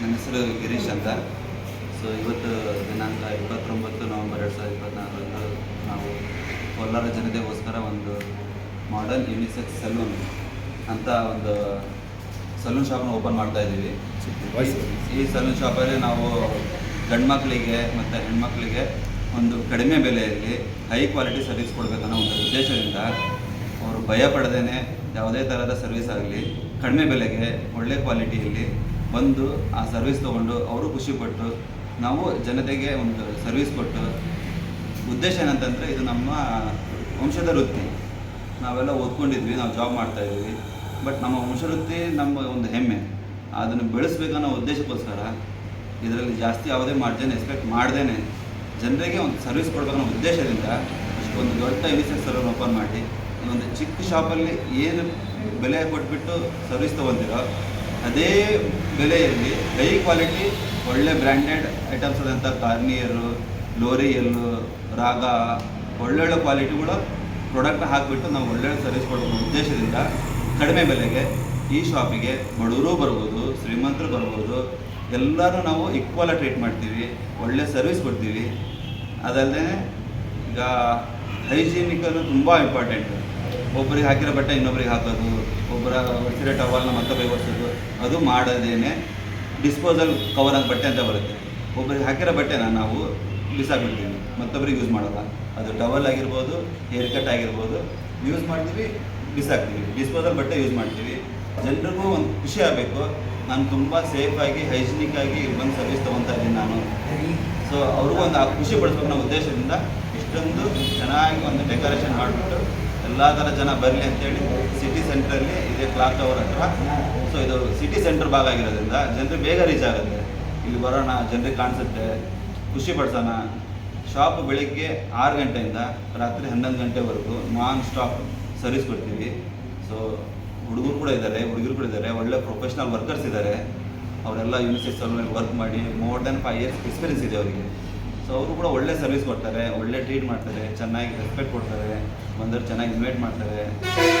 ನನ್ನ ಹೆಸರು ಗಿರೀಶ್ ಅಂತ. ಸೊ ಇವತ್ತು ದಿನಾಂಕ ಇಪ್ಪತ್ತೊಂಬತ್ತು ನವಂಬರ್ ಎರಡು ಸಾವಿರದ ಇಪ್ಪತ್ತ್ನಾಲ್ಕರಂದು ನಾವು ಕೋಲಾರ ಜನತೆಗೋಸ್ಕರ ಒಂದು ಮಾಡರ್ನ್ ಯುನಿಸೆಕ್ಸ್ ಸಲೂನ್ ಅಂತ ಒಂದು ಸಲೂನ್ ಶಾಪ್ನ ಓಪನ್ ಮಾಡ್ತಾ ಇದ್ದೀವಿ. ಈ ಸಲೂನ್ ಶಾಪಲ್ಲಿ ನಾವು ಗಂಡು ಮಕ್ಕಳಿಗೆ ಮತ್ತು ಹೆಣ್ಮಕ್ಳಿಗೆ ಒಂದು ಕಡಿಮೆ ಬೆಲೆಯಲ್ಲಿ ಹೈ ಕ್ವಾಲಿಟಿ ಸರ್ವಿಸ್ ಕೊಡಬೇಕನ್ನೋ ಒಂದು ಉದ್ದೇಶದಿಂದ ಅವರು ಭಯ ಪಡದೇನೆ ಯಾವುದೇ ಥರದ ಸರ್ವಿಸ್ ಆಗಲಿ, ಕಡಿಮೆ ಬೆಲೆಗೆ ಒಳ್ಳೆ ಕ್ವಾಲಿಟಿಯಲ್ಲಿ ಬಂದು ಆ ಸರ್ವಿಸ್ ತೊಗೊಂಡು ಅವರು ಖುಷಿಪಟ್ಟು ನಾವು ಜನತೆಗೆ ಒಂದು ಸರ್ವಿಸ್ ಕೊಟ್ಟು ಉದ್ದೇಶ ಏನಂತಂದರೆ ಇದು ನಮ್ಮ ವಂಶದ ವೃತ್ತಿ. ನಾವೆಲ್ಲ ಓದ್ಕೊಂಡಿದ್ವಿ, ನಾವು ಜಾಬ್ ಮಾಡ್ತಾ ಇದ್ವಿ. ಬಟ್ ನಮ್ಮ ವಂಶವೃತ್ತಿ ನಮ್ಮ ಒಂದು ಹೆಮ್ಮೆ. ಅದನ್ನು ಬೆಳೆಸ್ಬೇಕನ್ನೋ ಉದ್ದೇಶಕ್ಕೋಸ್ಕರ ಇದರಲ್ಲಿ ಜಾಸ್ತಿ ಯಾವುದೇ ಮಾರ್ಜಿನ್ ಎಕ್ಸ್ಪೆಕ್ಟ್ ಮಾಡ್ದೇನೆ. ಜನರಿಗೆ ಒಂದು ಸರ್ವಿಸ್ ಕೊಡಬೇಕನ್ನೋ ಉದ್ದೇಶದಿಂದ ಇಷ್ಟೊಂದು ದೊಡ್ಡ ಯುನಿಸೆಕ್ಸ್ ಸಲೂನ್ ಓಪನ್ ಮಾಡಿ ಒಂದು ಚಿಕ್ಕ ಶಾಪಲ್ಲಿ ಏನು ಬೆಲೆ ಕೊಟ್ಬಿಟ್ಟು ಸರ್ವಿಸ್ ತೊಗೊಂತೀರೋ ಅದೇ ಬೆಲೆಯಲ್ಲಿ ಹೈ ಕ್ವಾಲಿಟಿ ಒಳ್ಳೆ ಬ್ರ್ಯಾಂಡೆಡ್ ಐಟಮ್ಸ್ ಆದಂಥ ಕಾರ್ನಿಯರು ಲೋರಿಯಲ್ಲು ರಾಗ ಒಳ್ಳೊಳ್ಳೆ ಕ್ವಾಲಿಟಿಗಳು ಪ್ರಾಡಕ್ಟ್ ಹಾಕಿಬಿಟ್ಟು ನಾವು ಒಳ್ಳೊಳ್ಳೆ ಸರ್ವಿಸ್ ಕೊಡೋ ಉದ್ದೇಶದಿಂದ ಕಡಿಮೆ ಬೆಲೆಗೆ ಈ ಶಾಪಿಗೆ ಬಡವರು ಬರ್ಬೋದು, ಶ್ರೀಮಂತರು ಬರ್ಬೋದು ಎಲ್ಲರೂ ನಾವು ಈಕ್ವಲ್ ಟ್ರೀಟ್ ಮಾಡ್ತೀವಿ, ಒಳ್ಳೆ ಸರ್ವಿಸ್ ಕೊಡ್ತೀವಿ. ಅದಲ್ಲದೆ ಈಗ ಹೈಜೀನಿಕಲು ತುಂಬ ಇಂಪಾರ್ಟೆಂಟ್ ಒಬ್ಬರಿಗೆ ಹಾಕಿರೋ ಬಟ್ಟೆ ಇನ್ನೊಬ್ರಿಗೆ ಹಾಕೋದು, ಒಬ್ಬರ ಒಡ್ಸಿರೋ ಟವಲ್ನ ಮತ್ತೊಬ್ಬರಿಗೆ ಒರೆಸೋದು ಅದು ಮಾಡದೇನೆ ಡಿಸ್ಪೋಸಲ್ ಕವರ್ ಆಗಿ ಬಟ್ಟೆ ಅಂತ ಬರುತ್ತೆ. ಒಬ್ಬರಿಗೆ ಹಾಕಿರೋ ಬಟ್ಟೆನ ನಾವು ಬಿಸಾಕ್ಬಿಡ್ತೀವಿ, ಮತ್ತೊಬ್ಬರಿಗೆ ಯೂಸ್ ಮಾಡೋಲ್ಲ. ಅದು ಟವಲ್ ಆಗಿರ್ಬೋದು ಹೇರ್ ಕಟ್ ಆಗಿರ್ಬೋದು ಯೂಸ್ ಮಾಡ್ತೀವಿ, ಬಿಸಾಕ್ತೀವಿ. ಡಿಸ್ಪೋಸಲ್ ಬಟ್ಟೆ ಯೂಸ್ ಮಾಡ್ತೀವಿ. ಜನರಿಗೂ ಒಂದು ಖುಷಿ ಆಗಬೇಕು. ನಾನು ತುಂಬ ಸೇಫಾಗಿ ಹೈಜಿನಿಕ್ ಆಗಿ ಬಂದು ಸರ್ವಿಸ್ ತೊಗೊತಾ ಇದ್ದೀನಿ ನಾನು. ಸೊ ಅವ್ರಿಗೂ ಒಂದು ಖುಷಿ ಪಡಿಸ್ಬೇಕು ಅನ್ನೋ ಉದ್ದೇಶದಿಂದ ಇಷ್ಟೊಂದು ಚೆನ್ನಾಗಿ ಒಂದು ಡೆಕೋರೇಷನ್ ಮಾಡಿಬಿಟ್ಟು ಥರ ಜನ ಬರಲಿ ಅಂತೇಳಿ ಸಿಟಿ ಸೆಂಟ್ರಲ್ಲಿ ಇದೆ ಕ್ಲಾಕ್ ಟವರ್ ಹತ್ರ. ಸೊ ಇದು ಸಿಟಿ ಸೆಂಟರ್ ಭಾಗ ಆಗಿರೋದ್ರಿಂದ ಜನರು ಬೇಗ ರೀಚ್ ಆಗುತ್ತೆ. ಇಲ್ಲಿ ಬರೋಣ, ಜನರಿಗೆ ಕಾಣಿಸುತ್ತೆ. ಖುಷಿ ಪಡ್ಸೋಣ. ಶಾಪ್ ಬೆಳಿಗ್ಗೆ ಆರು ಗಂಟೆಯಿಂದ ರಾತ್ರಿ ಹನ್ನೊಂದು ಗಂಟೆವರೆಗೂ ನಾನ್ ಸ್ಟಾಪ್ ಸರ್ವಿಸ್ ಕೊಡ್ತೀವಿ. ಸೊ ಹುಡುಗರು ಕೂಡ ಇದ್ದಾರೆ, ಹುಡುಗರು ಕೂಡ ಇದ್ದಾರೆ, ಒಳ್ಳೆ ಪ್ರೊಫೆಷ್ನಲ್ ವರ್ಕರ್ಸ್ ಇದ್ದಾರೆ. ಅವರೆಲ್ಲ ಅಲ್ಲಿ ವರ್ಕ್ ಮಾಡಿ more than five years experience ಇದೆ ಅವರಿಗೆ. ಸೊ ಅವರು ಕೂಡ ಒಳ್ಳೆ ಸರ್ವಿಸ್ ಕೊಡ್ತಾರೆ ಒಳ್ಳೆ ಟ್ರೀಟ್ ಮಾಡ್ತಾರೆ, ಚೆನ್ನಾಗಿ ರೆಸ್ಪೆಕ್ಟ್ ಕೊಡ್ತಾರೆ, ಬಂದವರು ಚೆನ್ನಾಗಿ ಇನ್ವೈಟ್ ಮಾಡ್ತಾರೆ.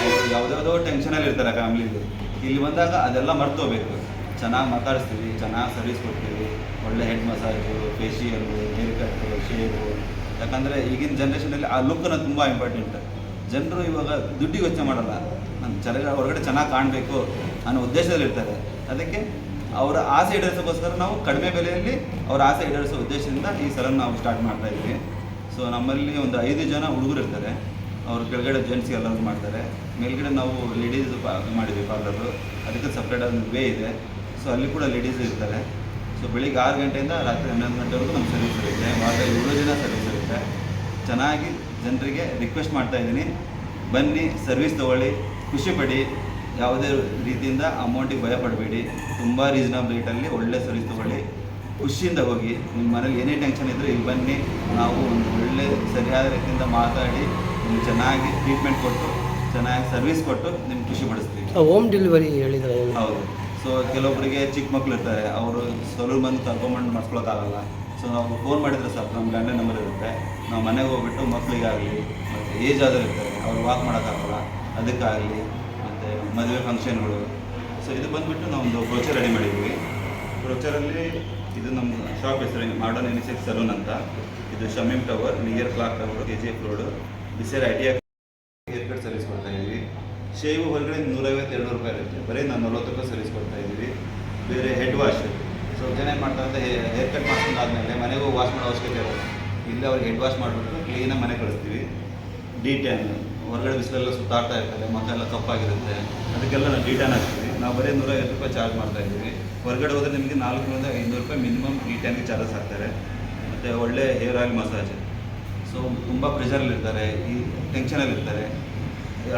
ಅವ್ರು ಯಾವುದ್ಯಾವುದೋ ಟೆನ್ಷನಲ್ಲಿ ಇರ್ತಾರೆ ಫ್ಯಾಮಿಲಿಲಿ ಇಲ್ಲಿ ಬಂದಾಗ ಅದೆಲ್ಲ ಮರ್ತೋಗ್ಬೇಕು ಚೆನ್ನಾಗಿ ಮಾತಾಡಿಸ್ತೀವಿ, ಚೆನ್ನಾಗಿ ಸರ್ವಿಸ್ ಕೊಡ್ತೀವಿ. ಒಳ್ಳೆ ಹೆಡ್ ಮಸಾಜು ಫೇಶಿಯಲ್ಲು ಹೇರ್ ಕಟ್ಟು ಶೇವು ಯಾಕಂದರೆ ಈಗಿನ ಜನ್ರೇಷನಲ್ಲಿ ಆ ಲುಕ್ಕನ್ನು ತುಂಬ ಇಂಪಾರ್ಟೆಂಟ್ ಜನರು ಇವಾಗ ದುಡ್ಡಿಗೆ ಯೋಚನೆ ಮಾಡಲ್ಲ ನಾನು ಹೊರಗಡೆ ಚೆನ್ನಾಗಿ ಕಾಣಬೇಕು ಅನ್ನೋ ಉದ್ದೇಶದಲ್ಲಿ ಇರ್ತಾರೆ ಅದಕ್ಕೆ ಅವರ ಆಸೆ ಈಡೇರಿಸೋಕ್ಕೋಸ್ಕರ ನಾವು ಕಡಿಮೆ ಬೆಲೆಯಲ್ಲಿ ಅವರ ಆಸೆ ಈಡೇರಿಸೋ ಉದ್ದೇಶದಿಂದ ಈ ಸಲನ್ನು ನಾವು ಸ್ಟಾರ್ಟ್ ಮಾಡ್ತಾ ಇದ್ವಿ. ಸೊ ನಮ್ಮಲ್ಲಿ ಒಂದು ಐದು ಜನ ಹುಡುಗರು ಇರ್ತಾರೆ. ಅವರು ಕೆಳಗಡೆ ಜೆಂಟ್ಸ್ ಎಲ್ಲರೂ ಮಾಡ್ತಾರೆ. ಮೇಲ್ಗಡೆ ನಾವು ಲೇಡೀಸ್ ಮಾಡಿದ್ವಿ ಪಾರ್ಲರು ಅದಕ್ಕೆ ಸಪ್ರೇಟ್ ಆದ ವೇ ಇದೆ. ಸೊ ಅಲ್ಲಿ ಕೂಡ ಲೇಡೀಸ್ ಇರ್ತಾರೆ. ಸೊ ಬೆಳಿಗ್ಗೆ ಆರು ಗಂಟೆಯಿಂದ ರಾತ್ರಿ ಹನ್ನೊಂದು ಗಂಟೆವರೆಗೂ ನಮ್ಮ ಸರ್ವಿಸ್ ಇರುತ್ತೆ. ವಾರದಲ್ಲಿ ಏಳು ದಿನ ಸರ್ವಿಸ್ ಇರುತ್ತೆ. ಚೆನ್ನಾಗಿ ಜನರಿಗೆ ರಿಕ್ವೆಸ್ಟ್ ಮಾಡ್ತಾ ಇದ್ದೀನಿ. ಬನ್ನಿ ಸರ್ವಿಸ್ ತೊಗೊಳ್ಳಿ ಖುಷಿಪಡಿ ಯಾವುದೇ ರೀತಿಯಿಂದ ಅಮೌಂಟಿಗೆ ಭಯ ಪಡಬೇಡಿ. ತುಂಬ ರೀಸನಬಲ್ ರೇಟಲ್ಲಿ ಒಳ್ಳೆ ಸರ್ವಿಸ್ ತೊಗೊಳ್ಳಿ. ಖುಷಿಯಿಂದ ಹೋಗಿ. ನಿಮ್ಮ ಮನೇಲಿ ಏನೇ ಟೆನ್ಷನ್ ಇದ್ದರೂ ಇಲ್ಲಿ ಬನ್ನಿ. ನಾವು ಒಂದು ಒಳ್ಳೆ ಸರಿಯಾದ ರೀತಿಯಿಂದ ಮಾತಾಡಿ ನಿಮ್ಗೆ ಚೆನ್ನಾಗಿ ಟ್ರೀಟ್ಮೆಂಟ್ ಕೊಟ್ಟು ಚೆನ್ನಾಗಿ ಸರ್ವಿಸ್ ಕೊಟ್ಟು ನಿಮ್ಗೆ ಖುಷಿ ಪಡಿಸ್ತೀವಿ. ಹೋಮ್ ಡೆಲಿವರಿ ಹೇಳಿದ್ರೆ ಹೌದು. ಸೊ ಕೆಲವೊಬ್ಬರಿಗೆ ಚಿಕ್ಕ ಮಕ್ಕಳು ಇರ್ತಾರೆ. ಅವರು ಸಲೂನ್ ಬಂದು ಕರ್ಕೊಂಬಂದು ಮಾಡಿಸ್ಕೊಳಕ್ಕಾಗಲ್ಲ. ಸೊ ನಾವು ಫೋನ್ ಮಾಡಿದ್ರೆ ಸರ್ ನಮ್ಮ ಗಂಡ ನಂಬರ್ ಇರುತ್ತೆ. ನಾವು ಮನೆಗೆ ಹೋಗ್ಬಿಟ್ಟು ಮಕ್ಕಳಿಗಾಗಲಿ ಮತ್ತು ಏಜ್ ಆದರೂ ಇರ್ತಾರೆ. ಅವ್ರು ವಾಕ್ ಮಾಡೋಕ್ಕಾಗಲ್ಲ. ಅದಕ್ಕಾಗಲಿ ಮತ್ತು ಮದುವೆ ಫಂಕ್ಷನ್ಗಳು ಸೊ ಇದು ಬಂದುಬಿಟ್ಟು ನಾವು ಒಂದು ಬ್ರೋಚರ್ ರೆಡಿ ಮಾಡಿದ್ದೀವಿ ಬ್ರೋಚರಲ್ಲಿ ಇದು ನಮ್ಮ ಶಾಪ್ ಹೆಸರು ಮಾಡರ್ನ್ ಸಿಕ್ಸ್ ಸಲೂನ್ ಅಂತ. ಇದು Shamim tower near clock tower K G F road ಬಿಸಿರ್ I T haircut service ಕೊಡ್ತಾ ಇದ್ದೀವಿ. ಶೇವು ಹೊರಗಡೆ ನೂರೈವತ್ತೆರಡು ರೂಪಾಯಿ ಇರುತ್ತೆ. ಬರೀ ನಾವು ನಲ್ವತ್ತು ರೂಪಾಯಿ ಸರ್ವಿಸ್ ಕೊಡ್ತಾ ಇದ್ದೀವಿ. ಬೇರೆ ಹೆಡ್ ವಾಶ್ ಸೊ ಜನ ಏನು ಮಾಡ್ತಾರೆ ಅಂತ ಹೇರ್ ಕಟ್ ಮಾಡ್ಕೊಂಡಾದ್ಮೇಲೆ ಮನೆಗೆ ಹೋಗಿ ವಾಶ್ ಮಾಡೋ ಅವಶ್ಯಕತೆ ಇರೋದು ಇಲ್ಲೇ ಅವ್ರಿಗೆ ಹೆಡ್ ವಾಶ್ ಮಾಡಿಬಿಟ್ಟು ಕ್ಲೀನಾಗಿ ಮನೆ ಕಳಿಸ್ತೀವಿ. ಡಿ ಟ್ಯಾನ್ ಹೊರಗಡೆ ಬಿಸಿಲೆಲ್ಲ ಸುತ್ತಾಡ್ತಾ ಇರ್ತಾರೆ, ಮತ್ತೆಲ್ಲ ಕಪ್ಪಾಗಿರುತ್ತೆ ಅದಕ್ಕೆಲ್ಲ ನಾವು ಡೀಟಾನ್ ಹಾಕ್ತೀವಿ. ನಾವು ಬರೀ ನೂರ ಐವತ್ತು ರೂಪಾಯಿ ಚಾರ್ಜ್ ಮಾಡ್ತಾ ಇದ್ದೀವಿ. ಹೊರಗಡೆ ಹೋದರೆ ನಿಮಗೆ ನಾಲ್ಕರಿಂದ ಐನೂರು ರೂಪಾಯಿ ಮಿನಿಮಮ್ ಡಿ ಟ್ಯಾನ್ಗೆ ಚಾರ್ಜಸ್ ಹಾಕ್ತಾರೆ. ಮತ್ತು ಒಳ್ಳೆ ಹೇರ್ ಆಯಿಲ್ ಮಸಾಜ್. ಸೊ, ತುಂಬ ಪ್ರೆಷರಲ್ಲಿರ್ತಾರೆ ಈ ಟೆನ್ಷನಲ್ಲಿರ್ತಾರೆ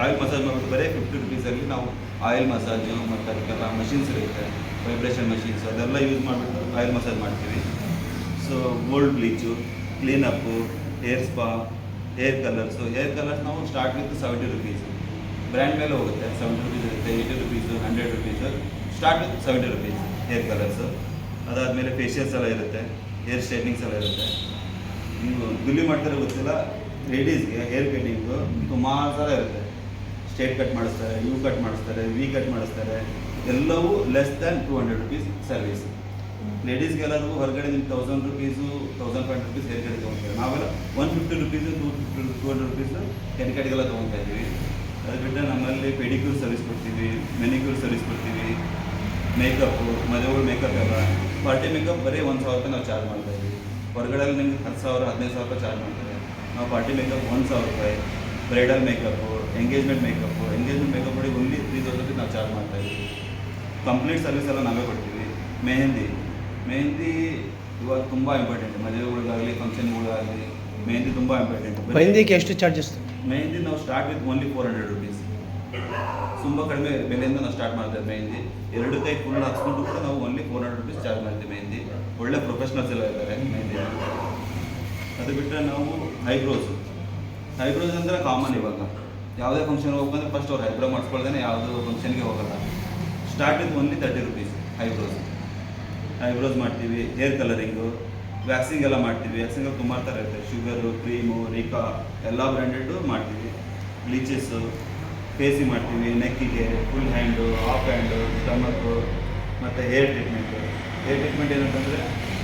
ಆಯಿಲ್ ಮಸಾಜ್ ಮಾಡಿಬಿಟ್ಟು ಬರೀ ಫಿಫ್ಟಿ ರುಪೀಸಲ್ಲಿ ನಾವು ಆಯಿಲ್ ಮಸಾಜು ಮತ್ತು ಅದಕ್ಕೆಲ್ಲ ಮಷಿನ್ಸ್ ಇರುತ್ತೆ. ವೈಬ್ರೇಷನ್ ಮಷಿನ್ಸ್ ಅದೆಲ್ಲ ಯೂಸ್ ಮಾಡಿಬಿಟ್ಟು ಆಯಿಲ್ ಮಸಾಜ್ ಮಾಡ್ತೀವಿ. So gold bleach, cleanup, hair spa hair colours hair colours ನಾವು start with seventy rupees brand ಮೇಲೆ ಹೋಗುತ್ತೆ ಸೆವೆಂಟಿ ರುಪೀಸ್ ಇರುತ್ತೆ eighty rupees hundred rupees start with seventy rupees hair colours ಅದಾದಮೇಲೆ facials ಎಲ್ಲ ಇರುತ್ತೆ hair straightenings ಎಲ್ಲ ಇರುತ್ತೆ. ನೀವು ಗುಲ್ಲಿ ಮಾಡ್ತಾರೆ ಗೊತ್ತಿಲ್ಲ ಲೇಡೀಸ್ಗೆ ಹೇರ್ ಕಟಿಂಗು ಸುಮಾರು ಥರ ಇರುತ್ತೆ. ಸ್ಟೇಟ್ ಕಟ್ ಮಾಡಿಸ್ತಾರೆ ಯು ಕಟ್ ಮಾಡಿಸ್ತಾರೆ ವಿ ಕಟ್ ಮಾಡಿಸ್ತಾರೆ, ಎಲ್ಲವೂ less than two hundred rupees service ಲೇಡೀಸ್ಗೆಲ್ಲರಿಗೂ ಹೊರಗಡೆ ನಿಮ್ಗೆ thousand rupees thousand five rupees haircut ತೊಗೊಳ್ತಾರೆ ನಾವೆಲ್ಲ one fifty rupees two fifty two hundred rupees hair ಕಟ್ಗೆಲ್ಲ ತೊಗೊತಾ ಇದ್ದೀವಿ. ಅದು ಬಿಟ್ಟರೆ ನಮ್ಮಲ್ಲಿ ಪೆಡಿಕ್ಯೂರ್ ಸರ್ವಿಸ್ ಕೊಡ್ತೀವಿ ಮೆನಿಕ್ಯೂರ್ ಸರ್ವಿಸ್ ಕೊಡ್ತೀವಿ ಮೇಕಪ್ಪು ಮದುವೆಗಳು ಮೇಕಪ್ ಎಲ್ಲ. ಪಾರ್ಟಿ ಮೇಕಪ್ ಬರೀ ಒಂದು ಸಾವಿರ ರೂಪಾಯಿ ನಾವು ಚಾರ್ಜ್ ಮಾಡ್ತಾ ಇದ್ದೀವಿ. ಹೊರಗಡೆ ನಿಮ್ಗೆ ಹತ್ತು ಸಾವಿರ, ಹದಿನೈದು ಸಾವಿರ ರೂಪಾಯಿ ಚಾರ್ಜ್ ಮಾಡ್ತಾರೆ. ನಾವು ಪಾರ್ಟಿ ಮೇಕಪ್ ಒಂದು ಸಾವಿರ ರೂಪಾಯಿ bridal makeup engagement makeup engagement makeup ಮಾಡಿ ಒನ್ಲಿ ತ್ರೀ ತೌಸಂಡ್ ನಾವು ಚಾರ್ಜ್ ಮಾಡ್ತಾ ಇದ್ದೀವಿ. ಕಂಪ್ಲೀಟ್ ಸರ್ವಿಸ್ ಎಲ್ಲ ನಾವೇ ಕೊಡ್ತೀವಿ. ಮೆಹಂದಿ. ಮೆಹಂದಿ ಇವಾಗ ತುಂಬ ಇಂಪಾರ್ಟೆಂಟ್ ಮದುವೆಗಳಿಗಾಗಲಿ ಫಂಕ್ಷನ್ಗಳಾಗಲಿ ಮೆಹಂದಿ ತುಂಬ ಇಂಪಾರ್ಟೆಂಟ್ ಮೆಹಂದಿಗೆ ಎಷ್ಟು ಚಾರ್ಜಸ್ ಮೆಹಂದಿ ನಾವು start with only four hundred rupees ತುಂಬ ಕಡಿಮೆ ಬೆಲೆಯಿಂದ ನಾವು ಸ್ಟಾರ್ಟ್ ಮಾಡ್ತೇವೆ ಮೆಹಂದಿ ಎರಡು ಕೈ ಫುಲ್ ಹಾಕ್ಸ್ಕೊಂಡು ಕೂಡ ನಾವು only four hundred rupees charge ಮಾಡ್ತೀವಿ ಮೆಹಂದಿ ಒಳ್ಳೆ ಪ್ರೊಫೆಷನಲ್ಸ್ ಎಲ್ಲ ಇದ್ದಾರೆ ಮೆಹಂದಿ ಅದು ಬಿಟ್ಟರೆ ನಾವು ಹೈಬ್ರೋಸ್. ಹೈಬ್ರೋಸ್ ಅಂದರೆ ಕಾಮನ್ ಇವಾಗ. ಯಾವುದೇ ಫಂಕ್ಷನ್ ಹೋಗ್ಬೇಕಂದ್ರೆ ಫಸ್ಟ್ ಅವ್ರು ಹೈಬ್ರೋ ಮಾಡಿಸ್ಕೊಳ್ದೇನೆ ಯಾವುದೋ ಫಂಕ್ಷನ್ಗೆ ಹೋಗಲ್ಲ. Start with only thirty rupees eyebrows eyebrows ಮಾಡ್ತೀವಿ ಹೇರ್ ಕಲರಿಂಗು ವ್ಯಾಕ್ಸಿಂಗ್ ಎಲ್ಲ ಮಾಡ್ತೀವಿ. ವ್ಯಾಕ್ಸಿಂಗ್ ತುಂಬ ಥರ ಇರುತ್ತೆ. ಶುಗರು ಕ್ರೀಮು ರಿಕಾ ಎಲ್ಲ ಬ್ರ್ಯಾಂಡೆಡ್ಡು ಮಾಡ್ತೀವಿ. ಬ್ಲೀಚಸ್ಸು ಫೇಸಿ ಮಾಡ್ತೀವಿ. ನೆಕ್ಕಿಗೆ full hand half hand stomach ಮತ್ತು ಹೇರ್ ಟ್ರೀಟ್ಮೆಂಟು ಹೇರ್ ಟ್ರೀಟ್ಮೆಂಟ್ ಏನಂತಂದರೆ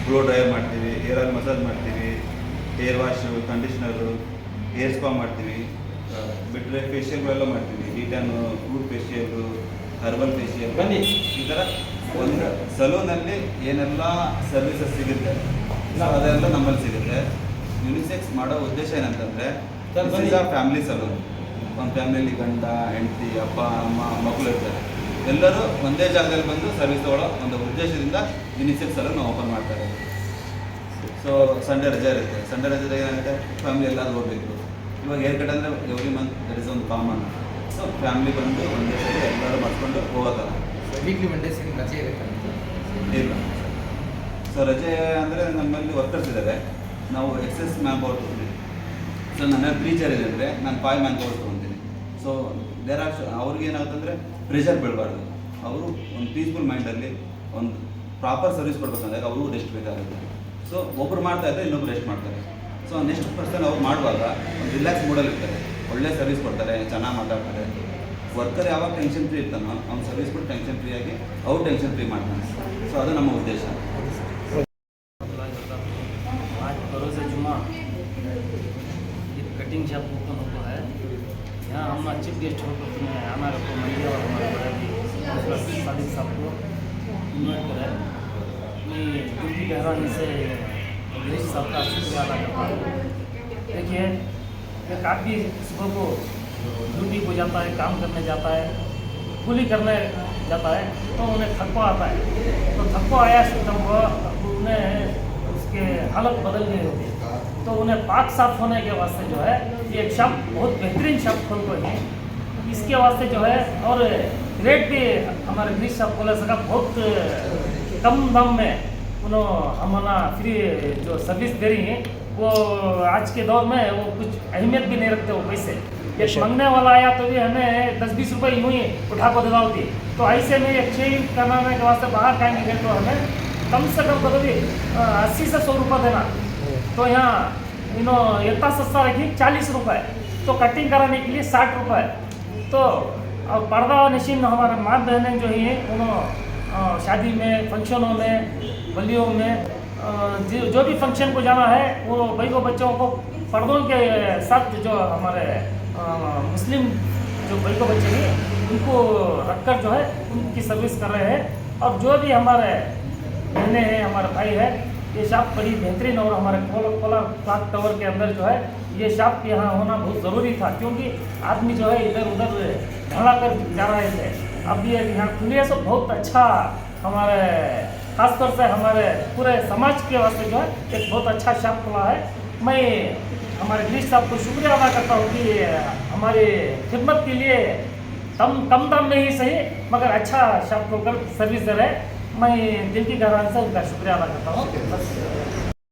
ಬ್ಲೋ ಡ್ರೈಯರ್ ಮಾಡ್ತೀವಿ ಹೇರ್ ಆಯಿಲ್ ಮಸಾಜ್ ಮಾಡ್ತೀವಿ hair wash conditioner hair spa ಮಾಡ್ತೀವಿ. ಬಿಟ್ಟರೆ ಫೇಶಿಯಲ್ಗಳೆಲ್ಲ ಮಾಡ್ತೀವಿ. ಹೀಟನ್ನು ಫ್ರೂಟ್ ಫೇಶಿಯಲ್ಲು ಹರ್ಬಲ್ ಫೇಶಿಯಲ್ ಬನ್ನಿ. ಈ ಥರ ಒಂದು ಸಲೂನಲ್ಲಿ ಏನೆಲ್ಲ ಸರ್ವಿಸಸ್ ಸಿಗುತ್ತೆ? ಅದೆಲ್ಲ ನಮ್ಮಲ್ಲಿ ಸಿಗುತ್ತೆ. ಯುನಿಸೆಕ್ಸ್ ಮಾಡೋ ಉದ್ದೇಶ ಏನಂತಂದರೆ. ಫ್ಯಾಮಿಲಿ ಸಲೂನ್ ಒಂದು ಫ್ಯಾಮಿಲಿ ಗಂಡ ಹೆಂಡತಿ ಅಪ್ಪ ಅಮ್ಮ ಮಕ್ಕಳು ಇರ್ತಾರೆ. ಎಲ್ಲರೂ ಒಂದೇ ಜಾಗದಲ್ಲಿ ಬಂದು ಸರ್ವಿಸ್ ತಗೊಳ್ಳೋ ಒಂದು ಉದ್ದೇಶದಿಂದ ಯುನಿಸೆಕ್ಸ್ ಸಲೂನ್ ಓಪನ್ ಮಾಡ್ತಾರೆ. ಸೊ ಸಂಡೇ ರಜೆ ಇರುತ್ತೆ. ಸಂಡೇ ರಜೆ ಏನಾಗುತ್ತೆ? ಫ್ಯಾಮಿಲಿ ಎಲ್ಲರೂ ಹೋಗ್ಬೇಕು. ಇವಾಗ ಏರ್ ಕಟ್ ಅಂದರೆ ಎವ್ರಿ ಮಂತ್ ದಟ್ ಇಸ್ ಒಂದು ಕಾಮನ್ ಸೊ ಫ್ಯಾಮಿಲಿ ಬಂದು ಒಂದೇ ಸರಿ ಎಲ್ಲರೂ ಮಾಡ್ಕೊಂಡು ಹೋಗೋ ಥರ ವೀಕ್ಲಿ ಒನ್ ಡೇಸ್ ರಜೆ ಇರುತ್ತೆ ಸೊ ರಜೆ ಅಂದರೆ ನಮ್ಮಲ್ಲಿ ವರ್ಕರ್ಸ್ ಇದ್ದಾರೆ ನಾವು ಎಕ್ಸೆಸ್ ಮ್ಯಾನ್ ಪವರ್ ತೊಗೊಂಡಿದ್ದೀವಿ ಸೊ ನನ್ನ ತ್ರೀ ಚೇರ್ ಇದೆ ಅಂದರೆ ನಾನು ಫೈವ್ ಮ್ಯಾನ್ ಪವರ್ ತೊಗೊತೀನಿ ಸೊ ದೇರ್ ಆರ್ ಅವ್ರಿಗೆ ಏನಾಗುತ್ತಂದರೆ ಪ್ರೆಷರ್ ಬೀಳಬಾರ್ದು. ಅವರು ಒಂದು ಪೀಸ್ಫುಲ್ ಮೈಂಡಲ್ಲಿ ಒಂದು ಪ್ರಾಪರ್ ಸರ್ವಿಸ್ ಕೊಡ್ಬೇಕಂದಾಗ ಅವರು ರೆಸ್ಟ್ ಬೇಕಾಗುತ್ತೆ. ಸೊ ಒಬ್ಬರು ಮಾಡ್ತಾ ಇದ್ದರೆ ಇನ್ನೊಬ್ರು ರೆಸ್ಟ್ ಮಾಡ್ತಾರೆ. ಸೊ ನೆಕ್ಸ್ಟ್ ಪರ್ಸನ್ ಅವ್ರು ಮಾಡುವಾಗ ಒಂದು ರಿಲ್ಯಾಕ್ಸ್ ಮೂಡಲ್ಲಿ ಇರ್ತಾರೆ. ಒಳ್ಳೆ ಸರ್ವಿಸ್ ಕೊಡ್ತಾರೆ, ಚೆನ್ನಾಗಿ ಮಾತಾಡ್ತಾರೆ. ವರ್ಕರ್ ಯಾವಾಗ ಟೆನ್ಷನ್ ಫ್ರೀ ಇರ್ತಾನೋ ಅವ್ನು ಸರ್ವಿಸ್ ಕೊಟ್ಟು ಟೆನ್ಷನ್ ಫ್ರೀ ಆಗಿ ಅವ್ರು ಟೆನ್ಷನ್ ಫ್ರೀ ಮಾಡ್ತಾನೆ ಸೊ ಅದು ನಮ್ಮ ಉದ್ದೇಶ आज बरोज़ जुमा ये कटिंग शॉप ओपन होता है यहाँ हम चीफ गेस्ट होकर तुम्हें आना रखो महिला और हमारे बड़े भी सादिक साहब को इन्वाइट करें अपनी दिल की गहराई से गिरीश साहब का शुक्रिया अदा करता हूँ देखिए एक आदमी सुबह को ड्यूटी को जाता है, काम करने जाता है कूली करने जाता है तो उन्हें थकवा आता है। तो थकवा आया जब वह उन्हें उसके हालत बदल गई होती तो उन्हें पाक साफ़ होने के वास्ते जो है, ये एक शब्द बहुत बेहतरीन शब्द खोल को है। इसके वास्ते जो है, और रेट भी हमारे ग्रीस साहब बोले सका बहुत कम दाम में उन्होंने हमारा फ्री जो सर्विस दे रही हैं। वो आज के दौर में वो कुछ अहमियत भी नहीं रखते वो पैसे। एक बेशक। मांगने वाला आया तो भी हमें दस बीस रुपए यूँ ही उठा को दिला होती। तो ऐसे में एक्सचेंज कराने के वास्ते बाहर खाएँगे गए तो हमें कम से कम कभी भी अस्सी से सौ रुपये देना। तो यहाँ इनो इतना सस्ता रखी चालीस रुपए। तो कटिंग कराने के लिए साठ रुपए। तो और पर्दा और नशीन हमारे माँ बहनें जो हैं उन्होंने शादी में फंक्शनों में बलियों में जो भी फ़ंक्शन को जाना है, वो भाई को बच्चों को पर्दों के साथ जो हमारे मुस्लिम जो भाई को बच्चे हैं, उनको रखकर जो है, उनकी सर्विस कर रहे हैं। और जो भी हमारे बहनें हैं, हमारे भाई है, ये शॉप बड़ी बेहतरीन और हमारे कोला क्लॉक टावर के अंदर जो है, ये शॉप यहाँ होना बहुत ज़रूरी था, क्योंकि आदमी जो है इधर उधर ढला कर जा रहे थे। अब ये यहाँ खुली है सो बहुत अच्छा हमारे खासतौर से हमारे पूरे समाज के वास्ते जो है, एक बहुत अच्छा शब्द खुला है। मैं हमारे गिरीश साहब को शुक्रिया अदा करता हूँ कि हमारी खिदमत के लिए कम कम दाम में ही सही, मगर अच्छा शब्द होकर सर्विस दे रहे मैं दिल की गहराई से उनका शुक्रिया अदा करता हूँ।